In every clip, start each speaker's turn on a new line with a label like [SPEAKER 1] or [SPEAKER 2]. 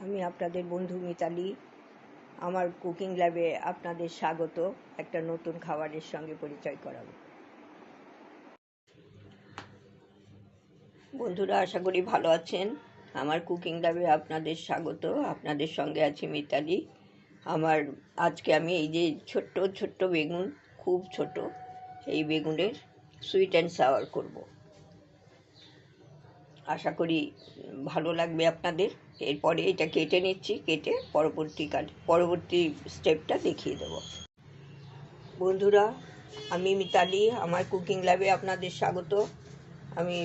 [SPEAKER 1] আমি আপনাদের বন্ধু মিতালি। আমার কুকিং ল্যাবে আপনাদের স্বাগত। একটা নতুন খাবারের সঙ্গে পরিচয় করাবো। বন্ধুরা, আশা করি ভালো আছেন। আমার কুকিং ল্যাবে আপনাদের স্বাগত। আপনাদের সঙ্গে আছি মিতালি। আমার আজকে আমি এই যে ছোট্ট ছোট্ট বেগুন, খুব ছোট, এই বেগুনের সুইট অ্যান্ড সাওয়ার করব। আশা করি ভালো লাগবে আপনাদের। এরপরে এটা কেটে নিচ্ছি, কেটে পরবর্তী কাজ, পরবর্তী স্টেপটা দেখিয়ে দেব। বন্ধুরা, আমি মিতালি, আমার কুকিং ল্যাবে আপনাদের স্বাগত। আমি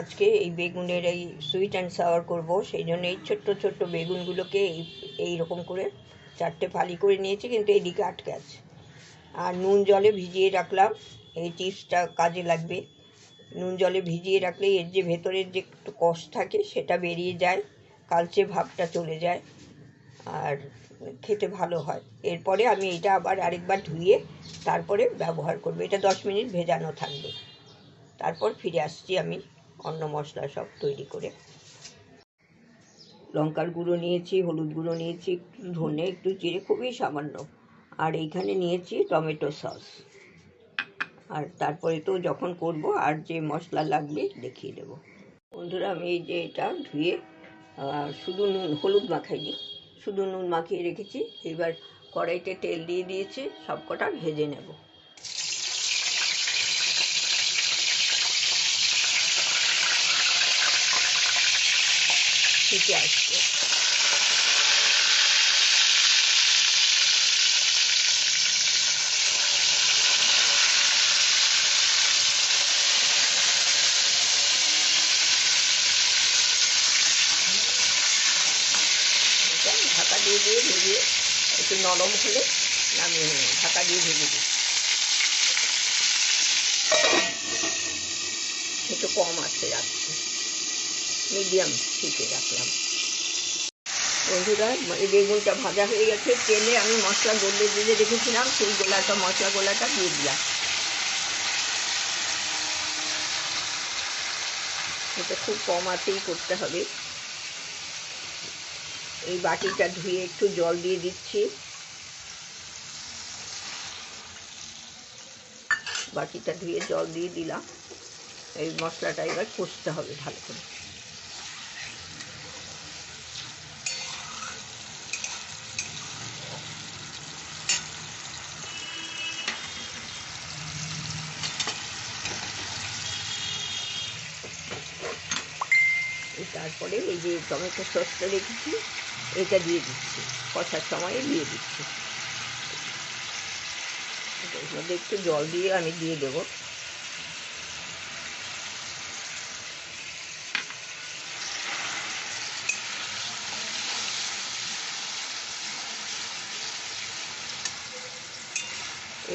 [SPEAKER 1] আজকে এই বেগুনের এই সুইট অ্যান্ড সাওয়ার করব। সেই জন্য এই ছোট্ট ছোট্ট বেগুনগুলোকে এই এই রকম করে চারটে ফালি করে নিয়েছি, কিন্তু এদিকে আটকে আছে। আর নুন জলে ভিজিয়ে রাখলাম। এই টিপসটা কাজে লাগবে। নুন জলে ভিজিয়ে রাখলে এর যে ভেতরের যে একটু কষ থাকে সেটা বেরিয়ে যায়, কালচে ভাবটা চলে যায় আর খেতে ভালো হয়। এরপরে আমি এটা আবার আরেকবার ধুয়ে তারপরে ব্যবহার করব। এটা দশ মিনিট ভেজানো থাকবে। তারপর ফিরে আসছি আমি অন্য মশলা সব তৈরি করে। লঙ্কার গুঁড়ো নিয়েছি, হলুদ গুঁড়ো নিয়েছি, একটু ধনে, একটু জিরে, খুবই সামান্য। আর এইখানে নিয়েছি টমেটো সস। আর তারপরে তো যখন করব, আর যে মশলা লাগবে দেখিয়ে দেবো। বন্ধুরা, আমি এই যে এটা ধুয়ে শুধু নুন, হলুদ মাখাইনি, শুধু নুন মাখিয়ে রেখেছি। এবার কড়াইতে তেল দিয়ে দিয়েছি সব কটা ভেজে নেব। ফুটে আসছে এটা ঢাকা দিয়ে দিয়ে ভেজে একটু নরম হলে নামিয়ে নেব, ঢাকা দিয়ে ভেজে দিই। একটু কম আছে রাখছি। মিডিয়াম হিটে রাখলাম। বন্ধুরা এই বেগুনটা ভাজা হয়ে গেছে তেলে আমি মশলা গলে দিয়ে রেখেছিলাম, সেই গোলাটা, মশলা গোলাটা দিয়ে দিলাম। এটা খুব কম আতেই করতে হবে। এই বাটিটা ধুয়ে একটু জল দিয়ে দিচ্ছি। বাটিটা ধুয়ে জল দিয়ে দিলাম। এই মশলাটা এবার কষতে হবে ভালো করে। তারপরে এই যে টমেটো সসটা রেখেছি। এটা দিয়ে দিচ্ছি। কষার সময় দিয়ে দিচ্ছি। একটু জল দিয়ে আমি দিয়ে দেবো।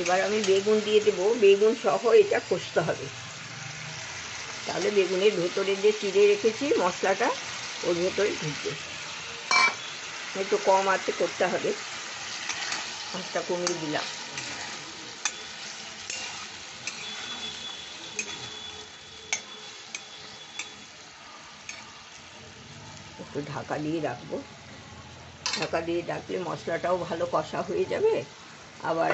[SPEAKER 1] এবার আমি বেগুন দিয়ে দেবো। বেগুন সহ এটা কষতে হবে। তাহলে বেগুনের ভেতরে যে চিড়ে রেখেছি মশলাটা, ওর ভেতরে ঢুকবে। একটু কম আঁচে করতে হবে। আঁচটা কমিয়ে দিলাম। একটু ঢাকা দিয়ে রাখব। ঢাকা দিয়ে রাখলে মশলাটাও ভালো কষা হয়ে যাবে। আবার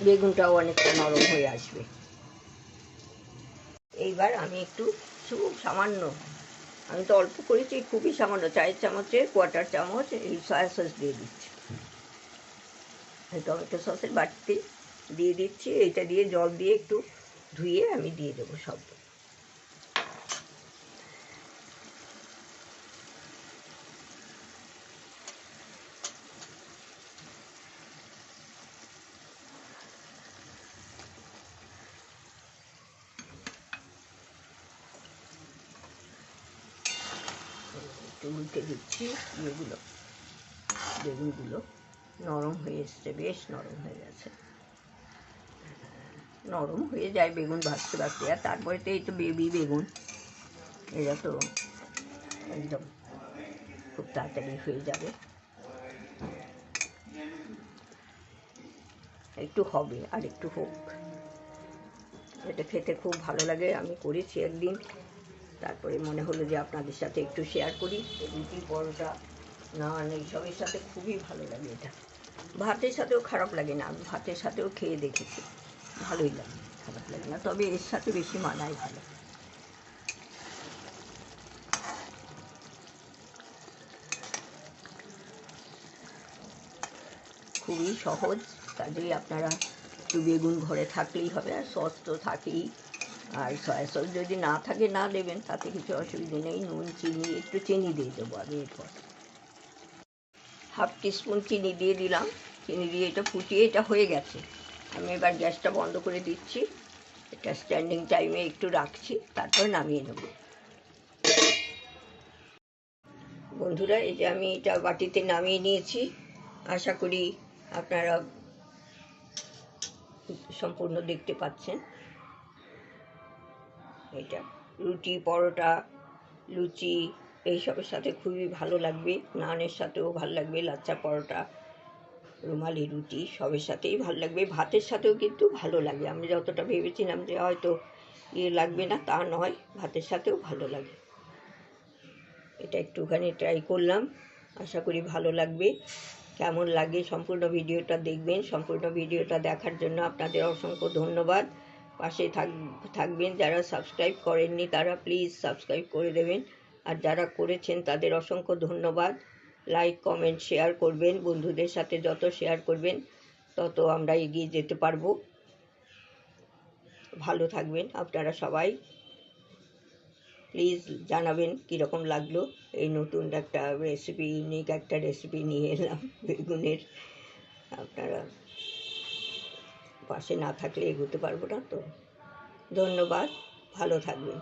[SPEAKER 1] বেগুনটাও অনেকটা নরম হয়ে আসবে। এইবার আমি একটু খুব সামান্য আমি তো অল্প করেছি, খুবই সামান্য, চায়ের চামচের কোয়াটার চামচ, এই সয়া সস দিয়ে দিচ্ছি। এই টমেটো সসের বাটিতে দিয়ে দিচ্ছি এটা দিয়ে জল দিয়ে একটু ধুয়ে আমি দিয়ে দেবো সব একটু উল্টে দিচ্ছি ইয়েগুলো বেগুনগুলো নরম হয়ে এসছে বেশ নরম হয়ে গেছে নরম হয়ে যায় বেগুন ভাজতে ভাজতে আর তারপরে তো এই তো বেবি বেগুন এরা তো একদম খুব তাড়াতাড়ি হয়ে যাবে একটু হবে আর একটু হোক এটা খেতে খুব ভালো লাগে আমি করেছি একদিন তারপরে মনে হলো যে আপনাদের সাথে একটু শেয়ার করি। রুটি, পরোটা, নান, এইসবের সাথে খুবই ভালো লাগে এটা। ভাতের সাথেও খারাপ লাগে না, আমি ভাতের সাথেও খেয়ে দেখেছি। ভালোই লাগে, খারাপ লাগে না, তবে এর সাথে বেশি মানায় ভালো। খুবই সহজ কাজেই আপনারা একটু বেগুন ঘরে থাকলেই হবে, আর সস তো থাকেই। আর সয়া সস যদি না থাকে, না দেবেন তাতে কিছু অসুবিধে নেই। নুন, চিনি, একটু চিনি দিয়ে দেবো আমি এরপর। হাফ টিস্পুন চিনি দিয়ে দিলাম। চিনি দিয়ে এটা ফুটিয়ে এটা হয়ে গেছে। আমি এবার গ্যাসটা বন্ধ করে দিচ্ছি। এটা স্ট্যান্ডিং টাইমে একটু রাখছি, তারপর নামিয়ে নেব। বন্ধুরা, এই যে আমি এটা বাটিতে নামিয়ে নিয়েছি। আশা করি আপনারা সম্পূর্ণ দেখতে পাচ্ছেন। এটা রুটি, পরোটা, লুচি, এইসবের সাথে খুবই ভালো লাগবে। নানের সাথেও ভালো লাগবে, লাচ্চা, পরোটা, রুমালি, রুটি, সবের সাথেই ভালো লাগবে। ভাতের সাথেও কিন্তু ভালো লাগে। আমি যতটা ভেবেছিলাম যে হয়তো ইয়ে লাগবে না, তা নয়। ভাতের সাথেও ভালো লাগে। এটা একটুখানি ট্রাই করলাম। আশা করি ভালো লাগবে। কেমন লাগে সম্পূর্ণ ভিডিওটা দেখবেন। সম্পূর্ণ ভিডিওটা দেখার জন্য আপনাদের অসংখ্য ধন্যবাদ। পাশে থাক থাকবেন যারা সাবস্ক্রাইব করেননি তারা প্লিজ সাবস্ক্রাইব করে দেবেন। আর যারা করেছেন তাদের অসংখ্য ধন্যবাদ। লাইক কমেন্ট শেয়ার করবেন। বন্ধুদের সাথে যত শেয়ার করবেন তত আমরা এগিয়ে যেতে পারব। ভালো থাকবেন আপনারা সবাই। প্লিজ জানাবেন কীরকম লাগল এই নতুন একটা রেসিপি ইউনিক একটা রেসিপি নিয়ে এলাম বেগুনের। আপনারা পাশে না থাকলে এগোতে পারব না তো। ধন্যবাদ ভালো থাকবেন।